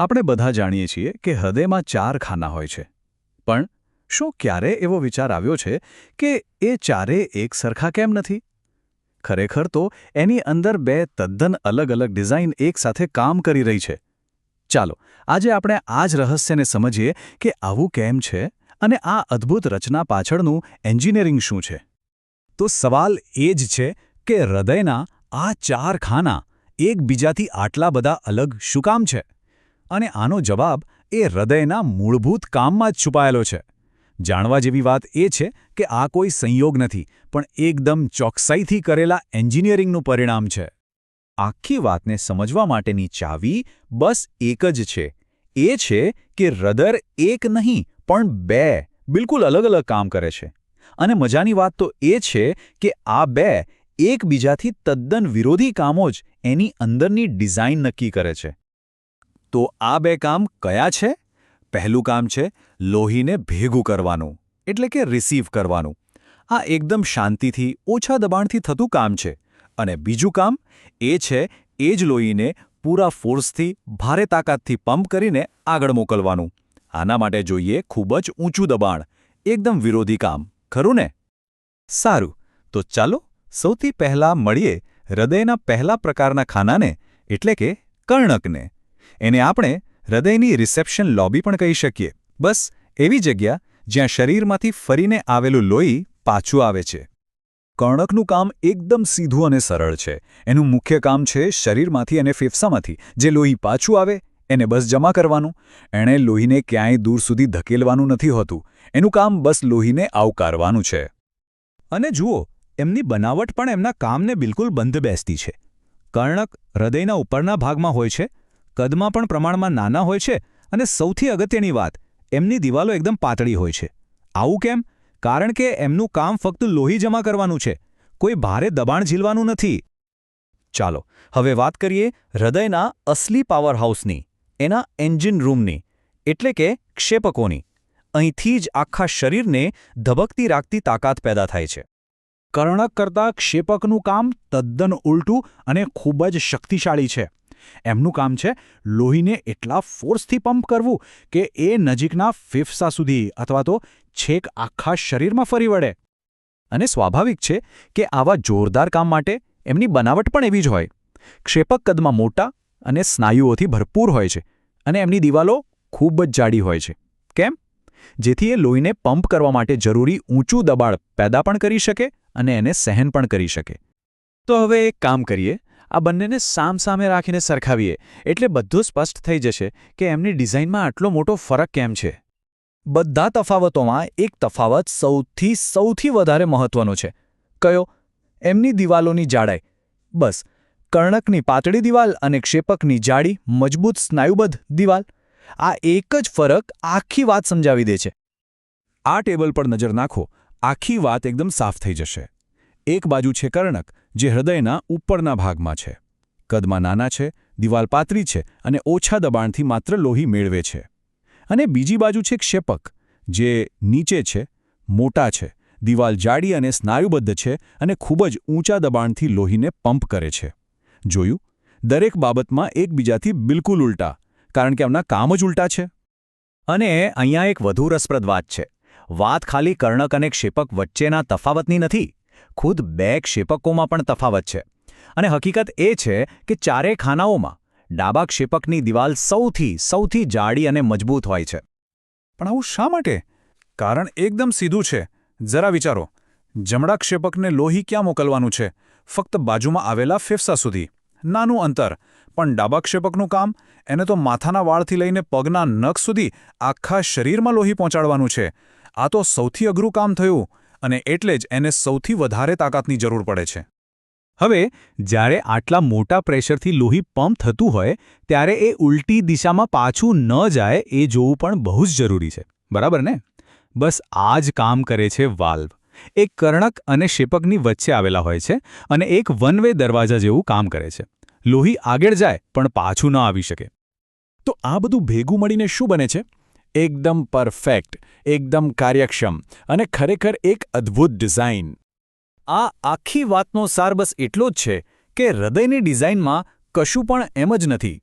આપણે બધા જાણીએ છીએ કે હૃદયમાં ચાર ખાના હોય છે. પણ શું ક્યારે એવો વિચાર આવ્યો છે કે એ ચારે એક સરખા કેમ નથી? ખરેખર તો એની અંદર બે તદ્દન અલગ અલગ ડિઝાઇન એકસાથે કામ કરી રહી છે. ચાલો, આજે આપણે આ જ રહસ્યને સમજીએ કે આવું કેમ છે અને આ અદ્ભુત રચના પાછળનું એન્જિનિયરિંગ શું છે. તો સવાલ એ જ છે કે હૃદયના આ ચાર ખાના એકબીજાથી આટલા બધા અલગ શું કામ છે? અને આનો જવાબ એ હૃદયના મૂળભૂત કામમાં જ છુપાયેલો છે. જાણવા જેવી વાત એ છે કે આ કોઈ સંયોગ નથી, પણ એકદમ ચોકસાઈથી કરેલા એન્જિનિયરિંગનું પરિણામ છે. આખી વાતને સમજવા માટેની ચાવી બસ એક જ છે. એ છે કે હૃદય એક નહીં, પણ બે બિલકુલ અલગ અલગ કામ કરે છે. અને મજાની વાત તો એ છે કે આ બે એકબીજાથી તદ્દન વિરોધી કામો જ એની અંદરની ડિઝાઇન નક્કી કરે છે. તો આ બે કામ કયા છે? પહેલું કામ છે લોહીને ભેગું કરવાનું, એટલે કે રિસીવ કરવાનું. આ એકદમ શાંતિથી, ઓછા દબાણથી થતું કામ છે. અને બીજું કામ એ છે એ જ લોહીને પૂરા ફોર્સથી ભારે તાકાતથી પંપ કરીને આગળ મોકલવાનું. આના માટે જોઈએ ખૂબ જ ઊંચું દબાણ. એકદમ વિરોધી કામ. ખરું ને? સારું. તો ચાલો સૌથી પહેલા મળીએ હૃદયના પહેલા પ્રકારના ખાનાને, એટલે કે કર્ણકને. એને આપણે હૃદયની રિસેપ્શન લોબી પણ કહી શકીએ. બસ, એવી જગ્યા જ્યાં શરીરમાંથી ફરીને આવેલું લોહી પાછું આવે છે. કર્ણકનું કામ એકદમ સીધું અને સરળ છે. એનું મુખ્ય કામ છે શરીરમાંથી અને ફેફસામાંથી જે લોહી પાછું આવે, એને બસ જમા કરવાનું. એણે લોહીને ક્યાંય દૂર સુધી ધકેલવાનું નથી હોતું. એનું કામ બસ લોહીને આવકારવાનું છે. અને જુઓ, એમની બનાવટ પણ એમના કામને બિલકુલ બંધ બેસતી છે. કર્ણક હૃદયના ઉપરના ભાગમાં હોય છે કદમાં પણ પ્રમાણમાં નાના હોય છે અને સૌથી અગત્યની વાત, એમની દિવાલો એકદમ પાતળી હોય છે. આવું કેમ? કારણ કે એમનું કામ ફક્ત લોહી જમા કરવાનું છે. કોઈ ભારે દબાણ ઝીલવાનું નથી. ચાલો, હવે વાત કરીએ હૃદયના અસલી પાવરહાઉસની એના એન્જિન રૂમની એટલે કે ક્ષેપકોની. અહીંથી જ આખા શરીરને ધબકતી રાખતી તાકાત પેદા થાય છે. કર્ણક કરતાં ક્ષેપકનું કામ તદ્દન ઉલટું અને ખૂબ જ શક્તિશાળી છે. એમનું કામ છે લોહીને એટલા ફોર્સથી પંપ કરવું કે એ નજીકના ફેફસા સુધી અથવા તો છેક આખા શરીરમાં ફરી વળે. અને સ્વાભાવિક છે કે આવા જોરદાર કામ માટે એમની બનાવટ પણ એવી જ હોય. ક્ષેપક કદમાં મોટા અને સ્નાયુઓથી ભરપૂર હોય છે અને એમની દિવાલો ખૂબ જ જાડી હોય છે. કેમ? જેથી એ લોહીને પંપ કરવા માટે જરૂરી ઊંચું દબાણ પેદા પણ કરી શકે અને એને સહન પણ કરી શકે. તો હવે એક કામ કરીએ. આ બંનેને સામસામે રાખીને સરખાવીએ. એટલે બધું સ્પષ્ટ થઈ જશે કે એમની ડિઝાઇનમાં આટલો મોટો ફરક કેમ છે. બધા તફાવતોમાં એક તફાવત સૌથી સૌથી વધારે મહત્વનો છે. કયો? એમની દિવાલોની જાડાઈ. બસ. કર્ણકની પાતળી દિવાલ અને ક્ષેપકની જાડી મજબૂત સ્નાયુબદ્ધ દિવાલ. આ એક જ ફરક આખી વાત સમજાવી દે છે. આ ટેબલ પર નજર નાખો. આખી વાત એકદમ સાફ થઈ જશે. એક બાજુ છે કર્ણક જે હૃદયના ઉપરના ભાગમાં છે. કદમાં નાના છે, દિવાલ પાતળી છે અને ઓછા દબાણથી માત્ર લોહી મેળવે છે. અને બીજી બાજુ છે ક્ષેપક જે નીચે છે, મોટા છે, દિવાલ જાડી અને સ્નાયુબદ્ધ છે અને ખૂબ જ ઊંચા દબાણથી લોહીને પંપ કરે છે. જોયું? દરેક બાબતમાં એકબીજાથી બિલકુલ ઉલટા, કારણ કે એમના કામ જ ઉલટા છે. અને અહીંયા એક વધુ રસપ્રદ વાત છે. વાત ખાલી કર્ણક અને ક્ષેપક વચ્ચેના તફાવતની નથી. ખુદ બે ક્ષેપકોમાં પણ તફાવત છે. અને હકીકત એ છે કે ચારે ખાનાઓમાં ડાબા ક્ષેપકની દિવાલ સૌથી સૌથી જાડી અને મજબૂત હોય છે. પણ આવું શા માટે? કારણ એકદમ સીધું છે. જરા વિચારો. જમણા ક્ષેપકને લોહી ક્યાં મોકલવાનું છે? ફક્ત બાજુમાં આવેલા ફેફસા સુધી. નાનું અંતર. પણ ડાબા ક્ષેપકનું કામ? એને તો માથાના વાળથી લઈને પગના નખ સુધી આખા શરીરમાં લોહી પહોંચાડવાનું છે. આ તો સૌથી અઘરું કામ થયું. અને એટલે જ એને સૌથી વધારે તાકાતની જરૂર પડે છે. હવે, જ્યારે આટલા મોટા પ્રેશરથી લોહી પંપ થતું હોય, ત્યારે એ ઉલટી દિશામાં પાછું ન જાય એ જોવું પણ બહુ જ જરૂરી છે. બરાબર ને? બસ આ જ કામ કરે છે વાલ્વ. એક કર્ણક અને શેપકની વચ્ચે આવેલા હોય છે અને એક વન વે દરવાજા જેવું કામ કરે છે. લોહી આગળ જાય, પણ પાછું ન આવી શકે. તો આ બધું ભેગું મળીને શું બને છે? એકદમ પરફેક્ટ, એકદમ કાર્યક્ષમ અને ખરેખર એક અદ્ભુત ડિઝાઇન. આ આખી વાતનો સાર બસ એટલો જ છે કે હૃદયની ડિઝાઇનમાં કશું પણ એમ જ નથી.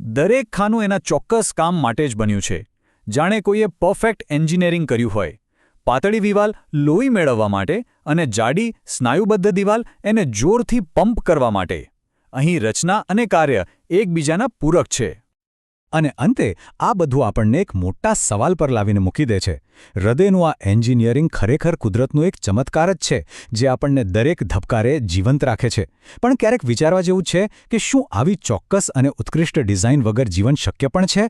દરેક ખાનું એના ચોક્કસ કામ માટે જ બન્યું છે. જાણે કોઈએ પરફેક્ટ એન્જિનિયરિંગ કર્યું હોય. પાતળી દિવાલ લોહી મેળવવા માટે અને જાડી, સ્નાયુબદ્ધ દિવાલ એને જોરથી પંપ કરવા માટે. અહીં રચના અને કાર્ય એકબીજાના પૂરક છે. અને અંતે આ બધું આપણને એક મોટા સવાલ પર લાવીને મૂકી દે છે. હૃદયનું આ એન્જિનિયરિંગ ખરેખર કુદરતનું એક ચમત્કાર જ છે, જે આપણને દરેક ધબકારે જીવંત રાખે છે. પણ ક્યારેક વિચારવા જેવું છે કે શું આવી ચોક્કસ અને ઉત્કૃષ્ટ ડિઝાઇન વગર જીવન શક્ય પણ છે?